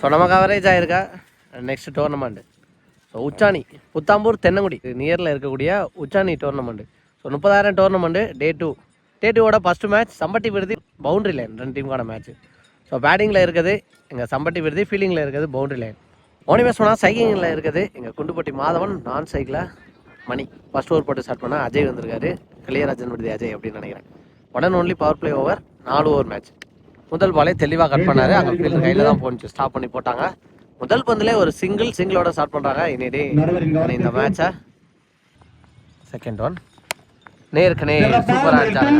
So நமக்கு coverage ஆயிருக்கா next tournament so Uchani Puthampur Thennangudi நியரில் இருக்கக்கூடிய உச்சாணி டோர்னமெண்ட் ஸோ முப்பதாயிரம் டோர்னமெண்ட் டே டூ டே டூவோட first match Sampatti Viruthi boundary line ரெண்டு டீமுக்கான மேட்ச் ஸோ பேட்டிங்கில் இருக்குது எங்கள் சம்பட்டி விருதி ஃபீல்டிங்கில் இருக்குது பவுண்டரி லைன் ஓனிமே சொன்னால் சைக்கிங்கில் இருக்குது. எங்கள் குண்டுப்பட்டி மாதவன் நான் சைக்கிளாக மணி. ஃபர்ஸ்ட் ஓவர் போட்டு ஸ்டார்ட் பண்ணால் அஜய் வந்திருக்காரு. கிளியராஜன் விடுதி அஜய் அப்படின்னு நினைக்கிறேன். உடன் ஒன்லி பவர் பிளே ஓவர் நாலு ஓவர் மேட்ச் முதல் பாலே தெளிவாக கட் பண்ணாரு. அங்கே ஃபீல்டர் கையில தான் போனுச்சு ஸ்டாப் பண்ணி போட்டாங்க. முதல் பந்துலே ஒரு சிங்கிள் சிங்கிளோட ஸ்டார்ட் பண்ணுறாங்க இனிடே இந்த மேட்ச செகண்ட் ஒன் நேருக்கு நேர் சூப்பரா அடிச்சாங்க.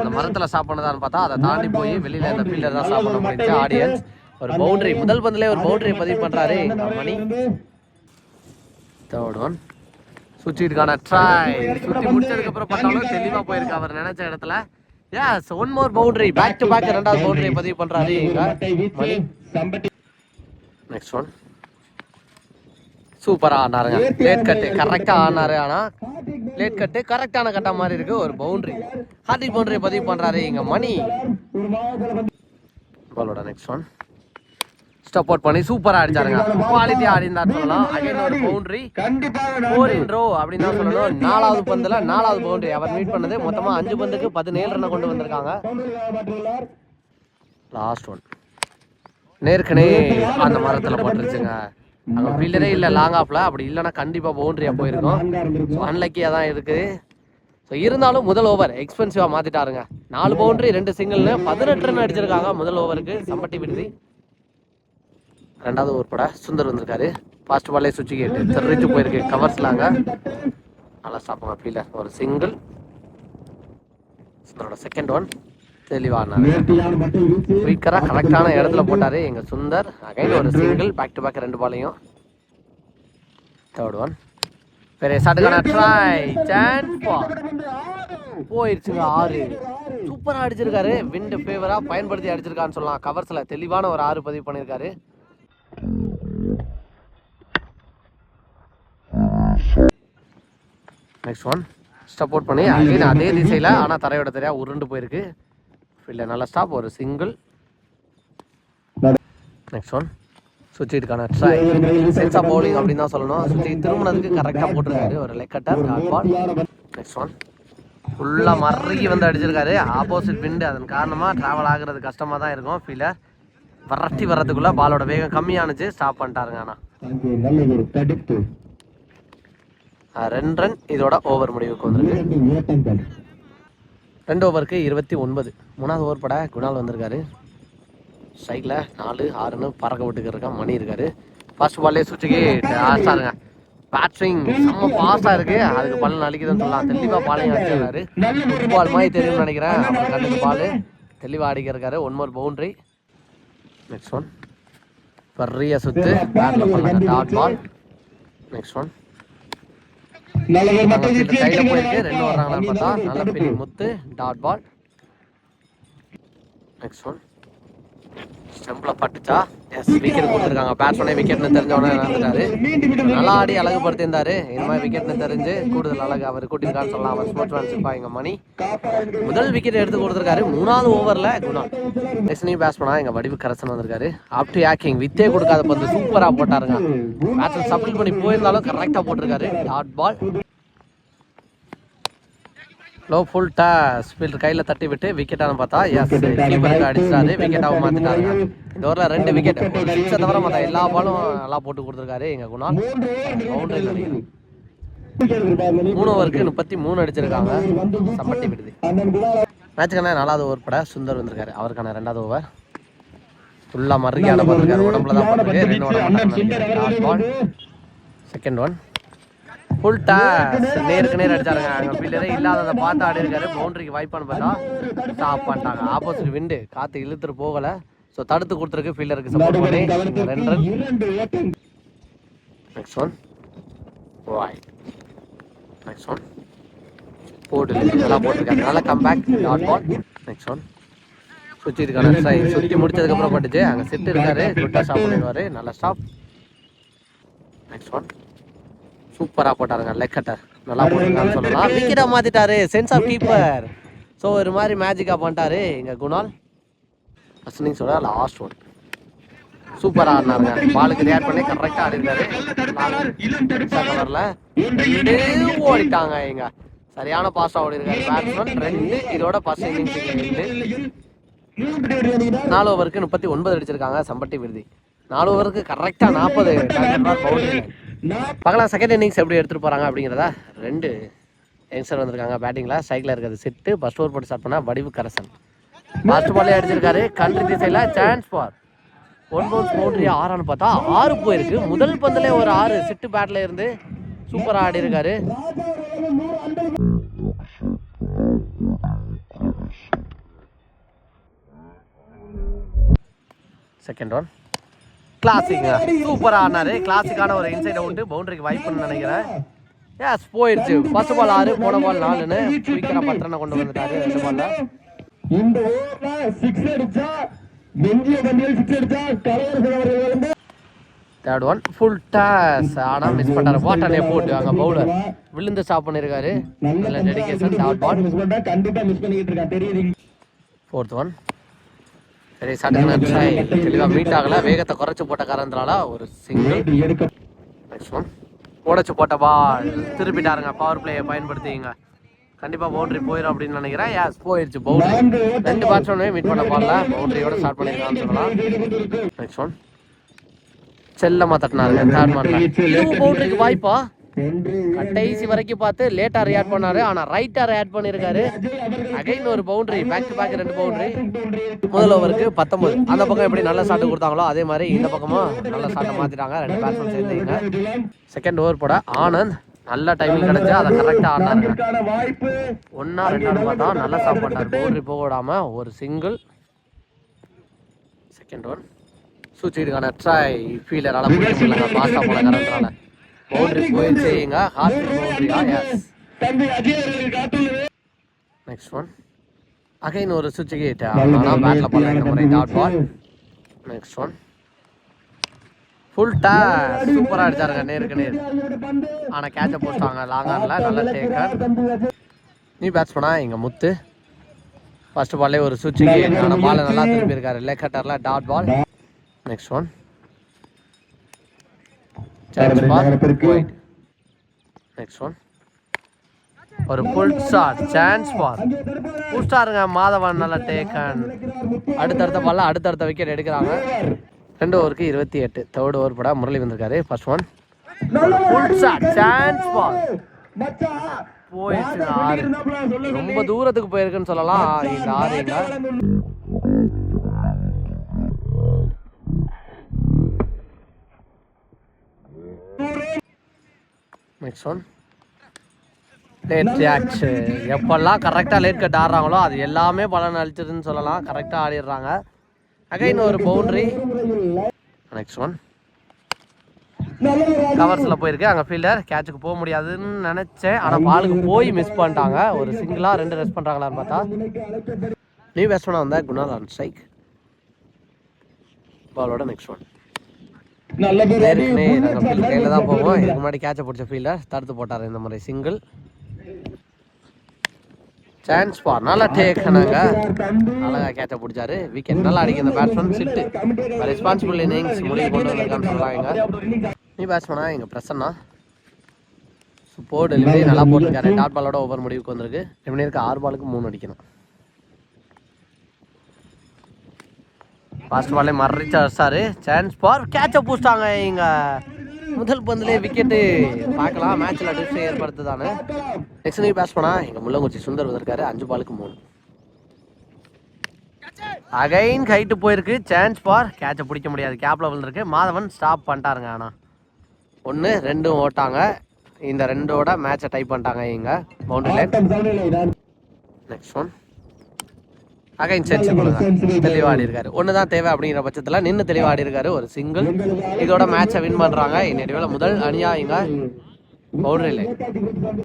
அந்த மரத்தில் ஸ்டாப் பண்ணதான்னு பார்த்தா அதை தாண்டி போய் வெளியில இந்த ஃபீல்டர் தான் ஸ்டாப் பண்ண முடிஞ்சு. ஆடியன்ஸ் ஒரு பவுண்டரி முதல் பந்திலே ஒரு பவுண்டரி பதிவு பண்ணுறாரு மணி. தேர்ட் ஒன் சுற்றிட்டுக்கான ட்ரை சுற்றி முடிச்சதுக்கு அப்புறம் பார்த்தாலும் தெளிவாக போயிருக்கு. அவர் நினைச்ச இடத்துல. Yes one more boundary back to back ரெண்டாவது பவுண்டரியை பதிவு பண்ணுறாரு மணி நெக்ஸ்ட் ஒன் சூப்பரா ஆனாருங்க. லேட் கட்டு கரெக்டா ஆனாரு. ஆனா லேட் கட்டு கரெக்டான கட்டா மாதிரி இருக்கு. ஒரு பவுண்டரி ஹார்டிக் பவுண்டரி பதிவு பண்றாரு இங்க மணி. பாலோட நெக்ஸ்ட் ஒன் அவுட் பண்ணி சூப்பரா அடிச்சாருங்க. குவாலிட்டி ஆடி இருந்தாரு சொல்லலாம். அகைன் ஒரு பவுண்டரி ஃபோர் இன் ரோ அப்படின்னு தான் சொல்லணும். நாலாவது பந்துல நாலாவது பவுண்டரி அவர் மீட் பண்ணது. மொத்தமா அஞ்சு பந்துக்கு பதினேழு ரன் கொண்டு வந்திருக்காங்க. லாஸ்ட் ஒன் நேர்கனே அந்த மரத்துல பட்டுருச்சுங்க. அங்க ஃபீல்டரே இல்ல லாங் ஆஃப்ல அப்படி இல்லைன்னா கண்டிப்பா பவுண்டரியா போயிருக்கும். ஸோ அன்லக்கியா தான் இருக்குது. ஸோ இருந்தாலும் முதல் ஓவர் எக்ஸ்பென்சிவா மாத்திட்டாருங்க. நாலு பவுண்டரி ரெண்டு சிங்கிள்னு பதினெட்டு ரன் அடிச்சிருக்காங்க முதல் ஓவருக்கு சம்பட்டி விடுதி. ரெண்டாவது ஒரு பட சுந்தர் வந்திருக்காரு. ஃபாஸ்ட் பாலே சுவிட்ச் கேட்டு தெரிஞ்சு போயிருக்கு. கவர்ஸ்லாங்க நல்லா ஸ்டாப்புங்க ஃபீல்டர் ஒரு சிங்கிள் சுந்தரோட செகண்ட் ஒன் தெளிவான. குயிக்கரா கரெக்டான இடத்துல போட்டார். எங்கள் சுந்தர். அகைன் ஒரு சிங்கிள் பேக் டு பேக் ரெண்டு பாலையும் தேர்ட் ஒன் பெரிய சாட்டுக்கான ட்ரை சான்ஸ் போயிருச்சுங்க ஆறு. சூப்பராக அடிச்சிருக்காரு. விண்டு ஃபேவராக பயன்படுத்தி அடிச்சிருக்கான்னு சொல்லலாம். கவர்ஸில் தெளிவான ஒரு ஆறு பதிவு பண்ணியிருக்காரு. நெக்ஸ்ட் ஒன் சப்போர்ட் பண்ணி அகைன் அதே திசையில் ஆனால் தரையோட தரையாக உருண்டு போயிருக்கு. ஃபீல்டில் நல்ல ஸ்டாப் ஒரு சிங்கிள் நெக்ஸ்ட் ஒன் சுவிட்சுக்கான ட்ரை சென்சா பவுலிங் அப்படின்னு தான் சொல்லணும். சுஜித் திரும்பினதுக்கு கரெக்டாக போட்டிருக்காரு. ஒரு leg cutter dot ball next one ஃபுல்லாக மறுக்கி வந்து அடிச்சிருக்காரு. ஆப்போசிட் விண்டு அதன் காரணமாக ட்ராவல் ஆகுறது கஷ்டமாக தான் இருக்கும். ஃபீலர் வரட்டி வர்றதுக்குள்ளே பாலோட வேகம் கம்மியானுச்சு. ஸ்டாப் பண்ணிட்டாருங்க ஆனால் ரெண்டு ரன் இதோட ஓவர் முடிவுக்கு வந்திருக்கு ரெண்டு ஓவருக்கு இருபத்தி ஒன்பது. மூணாவது ஓவர் பட குணால் வந்திருக்காரு. சைடில் நாலு ஆறுன்னு பறக்க விட்டுக்கிட்டு இருக்கான் மணி இருக்காரு. ஃபர்ஸ்ட் பால்லே சுவிட்சுக்கு ஆஸ்டாருங்க பேட்ரிங் செம்ம ஃபாஸ்ட்டாக இருக்கு. அதுக்கு பலன் அளிக்குதுன்னு சொல்லலாம் தெளிவாக பாலையும் அடிச்சிருக்காரு பால் மாதிரி தெரியும்னு நினைக்கிறேன். அவர் கண்ணுக்கு பால் தெளிவாக அடிக்கிறக்காரு one more boundary next one பெரிய சுத்து. பேட்டில் பண்ணாங்க டாட் பால் நெக்ஸ்ட் ஒன் கையில போயிருக்கு. ரெண்டு வர்றாங்களான்னு பார்த்தா நல்ல பெரிய Muthu dot ball next one ஸ்டெம்ப்ல பட்டுச்சா? எஸ் விக்கெட் கொடுத்துருக்காங்க. பேட்ஸ்மேனே விக்கெட்னு தெரிஞ்சவனே நடந்துட்டாரு. நல்லா ஆடி அழகுபடுத்தியிருந்தாரு. இந்த மாதிரி விக்கெட்னு தெரிஞ்சு கூடுதல் அழகு அவர் கூட்டியிருக்கான்னு சொல்லலாம். அவர் ஸ்போர்ட்ஸ் மேன்ஷிப்பா எங்க மணி. முதல் விக்கெட் எடுத்து கொடுத்துருக்காரு. மூணாவது ஓவர்ல குணா. டெஸ்னி பேட்ஸ்மேனா எங்க வடிவு கரசன் வந்திருக்காரு. அப் டு ஆக்கிங் வித்தே கொடுக்காத பந்து. சூப்பரா போட்டாருங்க. பேட்ஸ்மேன் சப்மிட் பண்ணி போயிருந்தாலும் கரெக்டாக போட்டிருக்காரு. Dot ball low full toss fielder கையில் தட்டி விட்டு விக்கெட்டானு பார்த்தா எஸ் கீப்பருக்கு அடிச்சிட்டாரு விக்கெட்டாகவும் மாற்றிட்டாருங்க இந்த ஓவரில் ரெண்டு விக்கெட் சிக்ஸை தவிர மற்ற எல்லா பாலும் நல்லா போட்டு கொடுத்துருக்காரு எங்கள் குணால். பவுண்டரி மூணு ஓவருக்கு முப்பத்தி மூணு அடிச்சிருக்காங்க. சம்பட்டி விடுது மேட்சுக்கான நாலாவது ஓவர் பட சுந்தர் வந்திருக்காரு. அவருக்கான ரெண்டாவது ஓவர் ஃபுல்லாக மறுகையான பண்ணிருக்காரு உடம்புல தான் ரெண்டு உடம்பு செகண்ட் ஒன் ஃபுல் நேருக்கு நேர் அடிச்சாருங்க. அங்க ஃபீல்டரே இல்லாததை பார்த்து ஆடி இருக்காரு பவுண்டரிக்கு வாய்ப்பான்னு பார்த்தா ஸ்டாப் பண்ணிட்டாங்க. ஆப்போசிட் விண்டு காத்து இழுத்துட்டு போகல. ஸோ தடுத்து கொடுத்துருக்கு ஃபீல்டருக்கு சப்போர்ட் பண்ணி. ரெண்டு. ரன் நெக்ஸ்ட் ஒன் வாய் நெக்ஸ்ட் ஒன் போட்டு நல்லா போட்டிருக்காரு நல்லா comeback dot ball next one சுற்றி இருக்கான ட்ரை சுற்றி முடிச்சதுக்கப்புறம் பட்டுச்சு அங்கே செட்டு இருக்காரு. குட்டா ஸ்டாப் பண்ணிடுவாரு. நல்லா ஸ்டாப் நெக்ஸ்ட் ஒன் சூப்பரா போட்டாருங்க லெக் கட்டர் நல்லா போட்டிருக்கான்னு சொல்லலாம். விக்கெட்டை மாத்திட்டாரு சென்ஸ் ஆஃப் கீப்பர் ஸோ ஒரு மாதிரி மேஜிக்கா பண்ணிட்டாரு எங்க குணால். ஃபர்ஸ்ட் இன்னிங்ஸோட லாஸ்ட் ஒன் சூப்பரா ஆடினாருங்க. பாலுக்கு ரியாக்ட் பண்ணி கரெக்டா ஆடி இருக்காரு கவர்ல ரெண்டு ஓடிட்டாங்க இங்க. சரியான பாஸ் ஓடி இருக்காரு பேட்ஸ்மேன் ரெண்டு இதோட பாஸ் இன்னிங்ஸ் நாலு ஓவருக்கு முப்பத்தி ஒன்பது அடிச்சிருக்காங்க சம்பட்டி விருதி. நாலு ஓவருக்கு கரெக்டா நாற்பது பவுண்டரி பார்க்கலாம் செகண்ட் இன்னிங்ஸ் எப்படி எடுத்துகிட்டு போகிறாங்க அப்படிங்கிறதா? ரெண்டு யங்ஸ்டர் வந்திருக்காங்க பேட்டிங்கில் சைக்கிளில் இருக்கிறது செட்டு ஃபர்ஸ்ட் ஓவர் போட்டு ஸ்டார்ட் பண்ணால் வடிவு கரசன். மாஸ்டர் பாலே அடிச்சிருக்காரு கண்ட்ரி திசையில் chance for one bounce boundary ஆறான்னு பார்த்தா ஆறு போயிருக்கு. முதல் பந்திலே ஒரு ஆறு சிட்டு பேட்டில் இருந்து சூப்பராக ஆடி இருக்காரு செகண்ட் ஒன் கிளாசிக் சூப்பரா ஆடினாரு கிளாசிக்கான ஒரு இன்சைட் அவுட் பவுண்டரிக்கு வாய்ப்புன்னு நினைக்கிறேன். எஸ் போயிடுச்சு. ஃபர்ஸ்ட் பால் ஆறு போன பால் நாலுன்னு குயிக்கரா பத்திரனை கொண்டு வந்துட்டாரு ரெண்டு பால்ல இந்த ஓவர்ல சிக்ஸ் அடிச்சா நெஞ்சிய கண்ணியில் சிக்ஸ் அடிச்சா கலையரசன் அவர்கள் வந்து தேர்ட் ஒன் ஃபுல் டாஸ் ஆனா மிஸ் பண்ணாரு வாட்டர் போட்டு அங்க பவுலர் விழுந்து ஸ்டாப் பண்ணிருக்காரு. நல்ல டெடிகேஷன் டாட் பால் மிஸ் பண்ணா கண்டிப்பா மிஸ் பண்ணிட்டு இருக்கான் தெரியுது. ஃபோர்த் ஒன் சரி தெளிவாக மீட் ஆகல வேகத்தை குறைச்சு போட்ட காரணத்தினால ஒரு சிங்கிள் ஒன் உடைச்சு போட்ட பால் திருப்பிட்டாருங்க பவர் பிளேயை பயன்படுத்திங்க கண்டிப்பா பவுண்டரி போயிடும் அப்படின்னு நினைக்கிறேன். யாஸ் போயிருச்சு பவுண்டரி ரெண்டு பேட்ஸ்மேனே மீட் பண்ண பால்ல பவுண்டரியோட ஸ்டார்ட் பண்ணிருக்கான்னு சொல்லலாம். நெக்ஸ்ட் ஒன் செல்லமா தட்டினாருங்க தேர்ட் இதுவும் பவுண்டரிக்கு வாய்ப்பா? கடைசி வரைக்கும் பார்த்து லேட்டா ரியாக்ட் பண்ணாரு. ஆனா ரைட்டா ரியாக்ட் பண்ணிருக்காரு. அகைன் ஒரு பவுண்டரி பேக் டு பேக் ரெண்டு பவுண்டரி முதல் ஓவருக்கு பத்தொன்பது. அந்த பக்கம் எப்படி நல்ல ஷாட் கொடுத்தாங்களோ அதே மாதிரி இந்த பக்கமும் நல்ல ஷாட்டை மாத்திட்டாங்க. ரெண்டு பேட்ஸ்மேன் சேர்ந்தீங்க. செகண்ட் ஓவர் போட ஆனந்த் நல்ல டைமிங் கிடைச்சு அதை கரெக்டா ஆடினாருங்க இதற்கான வாய்ப்பு. ஒன்னா ரெண்டாவது பார்த்தா நல்லா ஸ்டாப் பண்ணார் பவுண்டரி போக விடாம ஒரு சிங்கிள் செகண்ட் ஒன் சூச்சிடுக்கான ட்ரை ஃபீலரால பாஸ்டா போல கரண்ட்ரால பவுண்டரி போயிடுச்சு இங்க ஹார்ட் பவுண்டரியா எஸ் தம்பி அஜய் அவர்கள் காட்டுள்ளது நெக்ஸ்ட் ஒன் அகைன் ஒரு சுவிட்ச் கேட் ஆனா பேட்ல போல இந்த முறை dot ball next one full toss சூப்பரா அடிச்சாருங்க நேருக்கு நேர். பந்து. ஆனா கேட்ச போட்டாங்க லாங் ஆன்ல நல்ல டேக்கர் நீ பேட்ஸ் பண்ணா இங்க முத்து. ஃபர்ஸ்ட் பால்லே ஒரு சுவிட்ச் கேட் ஆனா பால் நல்லா திருப்பி இருக்காரு leg கட்டர்ல dot ball next one chance ball next one ஒரு ஃபுல் ஷாட் சான்ஸ் பால் புஷ்டாருங்க மாதவன் நல்ல டேக்கன் அடுத்தடுத்த பால்ல அடுத்தடுத்த விக்கெட் எடுக்கிறாங்க. ரெண்டு ஓவருக்கு இருபத்தி எட்டு. தேர்ட் ஓவர் பட முரளி வந்திருக்காரு. First one full shot chance ball மச்சான் போயிடுச்சு ஆறு ரொம்ப தூரத்துக்கு போயிருக்குன்னு சொல்லலாம். இந்த ஆறு நெக்ஸ்ட் ஒன் லேட் கேட்ச் எப்பெல்லாம் கரெக்டாக லேட் கட் ஆடுறாங்களோ அது எல்லாமே பலன் அளிச்சதுன்னு சொல்லலாம். கரெக்டாக ஆடிடுறாங்க. அகைன் ஒரு பவுண்ட்ரி நெக்ஸ்ட் ஒன் கவர்ஸில் போயிருக்கு. அங்கே ஃபீல்டர் கேட்சுக்கு போக முடியாதுன்னு நினச்சேன். ஆனால் பாலுக்கு போய் மிஸ் பண்ணிட்டாங்க. ஒரு சிங்கிளாக ரெண்டு ரெஸ்ட் பண்ணுறாங்களான்னு பார்த்தா. நீ பெஸ்ட் பண்ண வந்தா குணால் ஆன் ஸ்ட்ரைக் பாலோட நெக்ஸ்ட் ஒன் நல்ல பேர் நேருக்கு நேர் நாங்கள் ஃபீல்டு கையில் தான் போவோம். இதுக்கு முன்னாடி கேட்சை பிடிச்ச ஃபீல்டர் தடுத்து போட்டார் இந்த மாதிரி சிங்கிள் சான்ஸ் பார் நல்லா டேக் ஆனாங்க. தம்பி. அழகா கேட்சை பிடிச்சாரு. விக்கெட் நல்லா அடிக்க இந்த பேட்ஸ்மேன் சிட்டு ரெஸ்பான்சிபிள் இன்னிங்ஸ் முடிவு கொண்டு வந்திருக்கான்னு சொல்கிறாங்க நீ பேட்ஸ்மேனா எங்கள் பிரசன்னா போ டெலிவரி நல்லா போட்டிருக்காரு. டாட் பாலோட ஓவர் முடிவுக்கு வந்திருக்கு. இவனுக்கு ஆறு பாலுக்கு மூணு அடிக்கணும். ஃபர்ஸ்ட் பாலே மறைச்சு அடிச்சாரு. சான்ஸ் பார் கேட்சை பூஸ்டாங்க இங்க. முதல் பந்துலேயே விக்கெட்டு பார்க்கலாம். மேட்ச்ல டிஸ்ட் ஏற்படுத்துதானு நெக்ஸ்ட் நீ பேஸ் பண்ணா எங்கள் முள்ளங்குச்சி சுந்தர் வந்திருக்காரு. அஞ்சு பாலுக்கு மூணு. அகைன் ஹைட்டு போயிருக்கு. சான்ஸ் பார் கேட்சை பிடிக்க முடியாது. கேப்பில் விழுந்திருக்கு மாதவன் ஸ்டாப் பண்ணிட்டாருங்க ஆனால் ஒன்று ரெண்டும் ஓட்டாங்க. இந்த ரெண்டோட மேட்சை டைப் பண்ணிட்டாங்க இங்கே. Boundary line next one again sense தெளிவாடி இருக்காரு ஒன்று தான் தேவை அப்படிங்கிற பட்சத்தில் நின்று தெளிவாடி இருக்காரு ஒரு சிங்கிள். இதோட மேட்சை வின் பண்ணுறாங்க இன்னைக்கு முதல் அணியா இங்கே பவுண்டரி